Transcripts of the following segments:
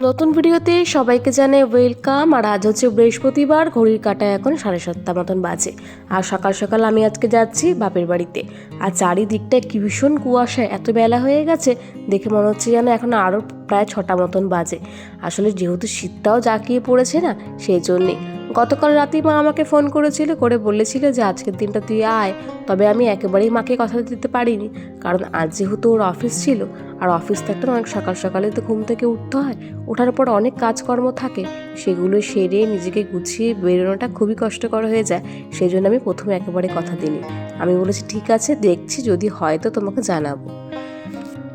নতুন ভিডিওতে সবাইকে জানে ওয়েলকাম আর আজ হচ্ছে বৃহস্পতিবার, ঘড়ির কাটায় এখন সাড়ে সাতটা মতন বাজে। আর সকাল সকাল আমি আজকে যাচ্ছি বাপের বাড়িতে। আর চারিদিকটা কি ভীষণ কুয়াশা, এত বেলা হয়ে গেছে, দেখে মনে হচ্ছে যেন এখন আরও প্রায় ছটা মতন বাজে। আসলে যেহেতু শীতটাও জাঁকিয়ে পড়েছে না, সেই জন্যে গতকাল রাতেই মা আমাকে ফোন করেছিল, করে বলেছিল যে আজকের দিনটা তুই আয়, তবে আমি একেবারেই মাকে কথা দিতে পারিনি, কারণ আজ যেহেতু ওর অফিস ছিল, আর অফিস থাকতে না অনেক সকাল সকালে তো ঘুম থেকে উঠতে হয়, ওঠার পর অনেক কাজকর্ম থাকে, সেগুলো সেরে নিজেকে গুছিয়ে বেরোনোটা খুবই কষ্টকর হয়ে যায় সেই জন্য আমি প্রথমে একেবারে কথা দিইনি। আমি বলেছি, ঠিক আছে, দেখছি, যদি হয় তো তোমাকে জানাব।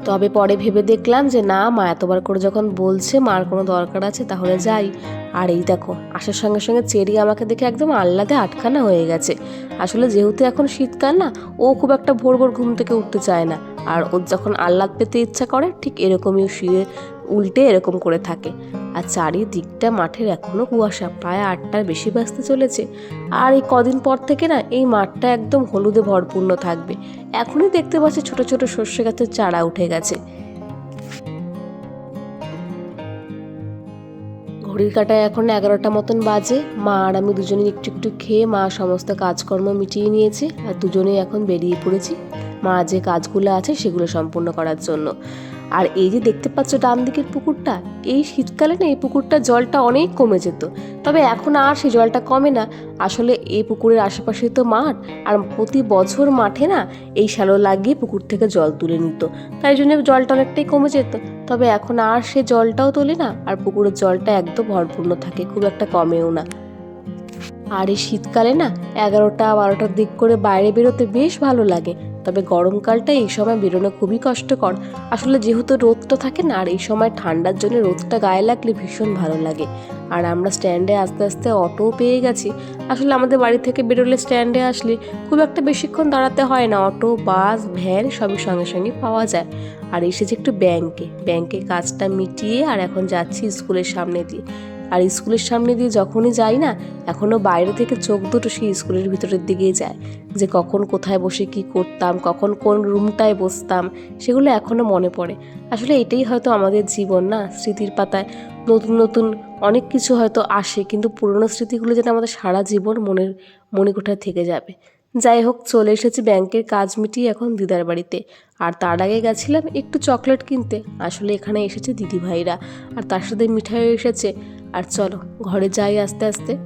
তবে পরে ভেবে দেখলাম যে, না মা, এতবার করে যখন বলছে মার কোনো দরকার আছে, তাহলে যাই। আর এই দেখো, আসার সঙ্গে সঙ্গে চেরি আমাকে দেখে একদম আহ্লাদে আটখানা হয়ে গেছে। আসলে যেহেতু এখন শীতকাল না, ও খুব একটা ভোর ভোর ঘুম থেকে উঠতে চায় না। আর ওর যখন আহ্লাদ পেতে ইচ্ছা করে, ঠিক এরকমই শুয়ে উল্টে এরকম করে থাকে। আর চারিদিকটা মাঠের এখনও কুয়াশা। প্রায় আটটার বেশি বাজতে চলেছে। আর এই কদিন পর থেকে না, এই মাঠটা একদম হলুদে ভরপূর্ণ থাকবে। এখনই দেখতে পাচ্ছি ছোট ছোট সর্ষে গাছের চারা উঠে গেছে। ঘড়ির কাটায় এখন এগারোটা মতন বাজে। মা আর আমি দুজনে একটু একটু খেয়ে মা সমস্ত কাজকর্ম মিটিয়ে নিয়েছে। আর দুজনেই এখন বেরিয়ে পড়েছি। মা যে কাজগুলো আছে সেগুলো সম্পূর্ণ করার জন্য। আর এই যে দেখতে পাচ্ছ ডান দিকের পুকুরটা, এই শীতকালে না এই পুকুরটার জলটা অনেক কমে যেত। তবে এখন আর সেই জলটা কমে না। আসলে এই পুকুরের আশেপাশে তো মাঠ, আর প্রতি বছর মাঠে না এই শ্যালো লাগিয়ে পুকুর থেকে জল তুলে নিত। তাই জন্য জলটা অনেকটাই কমে যেত। তবে এখন আর সে জলটাও তোলে না, আর পুকুরের জলটা একদম ভরপূর্ণ থাকে, খুব একটা কমেও না। আর এই শীতকালে না এগারোটা বারোটার দিক করে বাইরে বেরোতে বেশ ভালো লাগে। তবে গরমকালটা এই সময় বেরোনো খুবই কষ্টকর। আসলে যেহেতু রোদটা থাকে না, আর এই সময় ঠান্ডার জন্য রোদটা গায়ে লাগলে ভীষণ ভালো লাগে। আর আমরা স্ট্যান্ডে আস্তে আস্তে অটোও পেয়ে গেছি। আসলে আমাদের বাড়ি থেকে বেরোলে স্ট্যান্ডে আসলে খুব একটা বেশিক্ষণ দাঁড়াতে হয় না। অটো, বাস, ভ্যান সবই সঙ্গে সঙ্গে পাওয়া যায়। আর এসেছি একটু ব্যাংকে ব্যাংকে কাজটা মিটিয়ে আর এখন যাচ্ছি স্কুলের সামনে দিয়ে। আর স্কুলের সামনে দিয়ে যখনই যাই না এখনও বাইরে থেকে চোখ দুটো সেই স্কুলের ভিতরের দিকেই যায়। যে কখন কোথায় বসে কি করতাম, কখন কোন রুমটায় বসতাম, সেগুলো এখনও মনে পড়ে। আসলে এটাই হয়তো আমাদের জীবন না, স্মৃতির পাতায়। নতুন নতুন অনেক কিছু হয়তো আসে, কিন্তু পুরনো স্মৃতিগুলো যেন আমাদের সারা জীবন মনের মণিকোঠায় থেকে যাবে। যাই হোক, চলে এসেছি ব্যাংকের কাজ মিটিয়ে এখন দিদার বাড়িতে। আর তার আগে গেছিলাম একটু চকলেট কিনতে। আসলে এখানে এসেছে দিদিভাইরা। আর তার সাথে মিঠাইও এসেছে। আর চলো ঘরে যাই আস্তে আস্তে।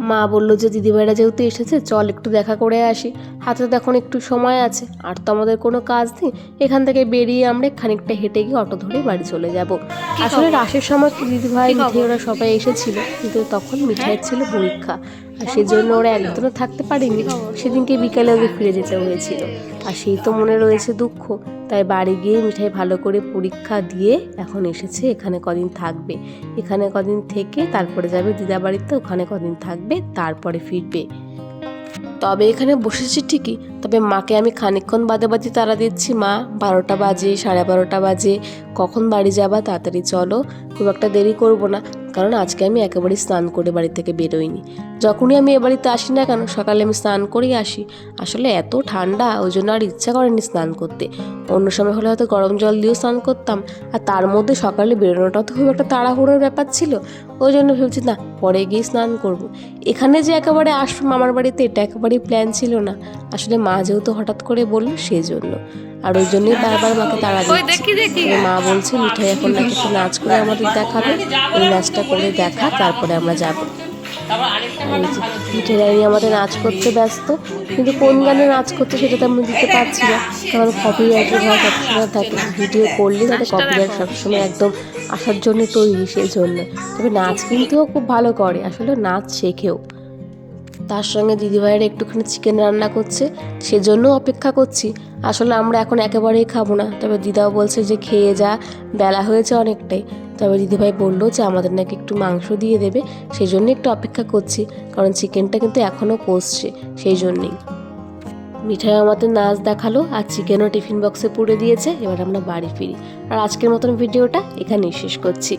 মা বলল যে দিদিভাইরা যেহেতু এসেছে চল একটু দেখা করে আসি। হাতে তো এখন একটু সময় আছে। আর তো আমাদের কোনো কাজ নেই। এখান থেকে বেরিয়ে আমরা খানিকটা হেঁটে গিয়ে অটো ধরে বাড়ি চলে যাব। আসলে রাশের সময় দিদিভাই মিঠাই ওরা সবাই এসেছিল। কিন্তু তখন মিঠাইয়ের ছিল পরীক্ষা। আর সেই জন্য ওরা একদিনও থাকতে পারেনি। সেদিনকে বিকালে ওদের ফিরে যেতে হয়েছিল। আর সেই তো মনে রয়েছে দুঃখ। তাই বাড়ি গিয়ে মিঠাই ভালো করে পরীক্ষা দিয়ে এখন এসেছে, এখানে কদিন থাকবে। এখানে কদিন থেকে তারপরে যাবে দিদা বাড়িতে, ওখানে কদিন থাকবে, তারপরে ফিরবে। তবে এখানে বসেছি ঠিকই। তবে মাকে আমি খানিকক্ষণ বাদে বাদে তারা দিচ্ছি, মা, বারোটা বাজে, সাড়ে বারোটা বাজে, কখন বাড়ি যাবা? তাড়াতাড়ি চলো। খুব একটা দেরি করব না, কারণ আজকে আমি একেবারেই স্নান করে বাড়ি থেকে বেরোইনি। যখনই আমি এ বাড়িতে আসি না কেন, সকালে আমি স্নান করেই আসি। আসলে এত ঠান্ডা, ওই জন্য আর ইচ্ছা করেনি স্নান করতে। অন্য সময় হলে হয়তো গরম জল দিয়েও স্নান করতাম। আর তার মধ্যে সকালে বেরোনোটাও তো খুব একটা তাড়াহুড়োর ব্যাপার ছিল। ওই জন্য ভেবেছি, না, পরে গিয়ে স্নান করব। এখানে যে একেবারে আসব মামার বাড়িতে এটা একেবারেই প্ল্যান ছিল না। আসলে মা যেহেতু হঠাৎ করে বলল সেই জন্য আর ওই জন্যই বারবার মাকে তাড়া দিচ্ছি। মা বলছে মিঠাই এখন নাকি একটু নাচ করে আমাদের দেখাবে। ওই নাচটা করে দেখা তারপরে আমরা যাব। মিঠাই আমাদের নাচ করতে ব্যস্ত। কিন্তু কোন গানে নাচ করতে সেটা তো আমি দিতে পারছি না। কারণ কপিরাইটের ভয় সবসময় থাকে। ভিডিও করলে তাতে কপিরাইট সবসময় একদম আসার জন্য তৈরি সেই জন্য তবে নাচ কিন্তু খুব ভালো করে। আসলে নাচ শেখেও। তার সঙ্গে দিদিভাইয়ের একটুখানি চিকেন রান্না করছে, সেজন্য অপেক্ষা করছি। আসলে আমরা এখন একেবারেই খাব না। তবে দিদাও বলছে যে খেয়ে যা, বেলা হয়েছে অনেকটাই। তবে দিদিভাই বলল যে আমাদের নাকি একটু মাংস দিয়ে দেবে সেই জন্য একটু অপেক্ষা করছি, কারণ চিকেনটা কিন্তু এখনও কষছে সেই জন্যেই মিঠাই আমাদের নাচ দেখাল, আর চিকেনও টিফিন বক্সে পুড়ে দিয়েছে, এবার আমরা বাড়ি ফিরি। আর আজকের মতন ভিডিওটা এখানেই শেষ করছি।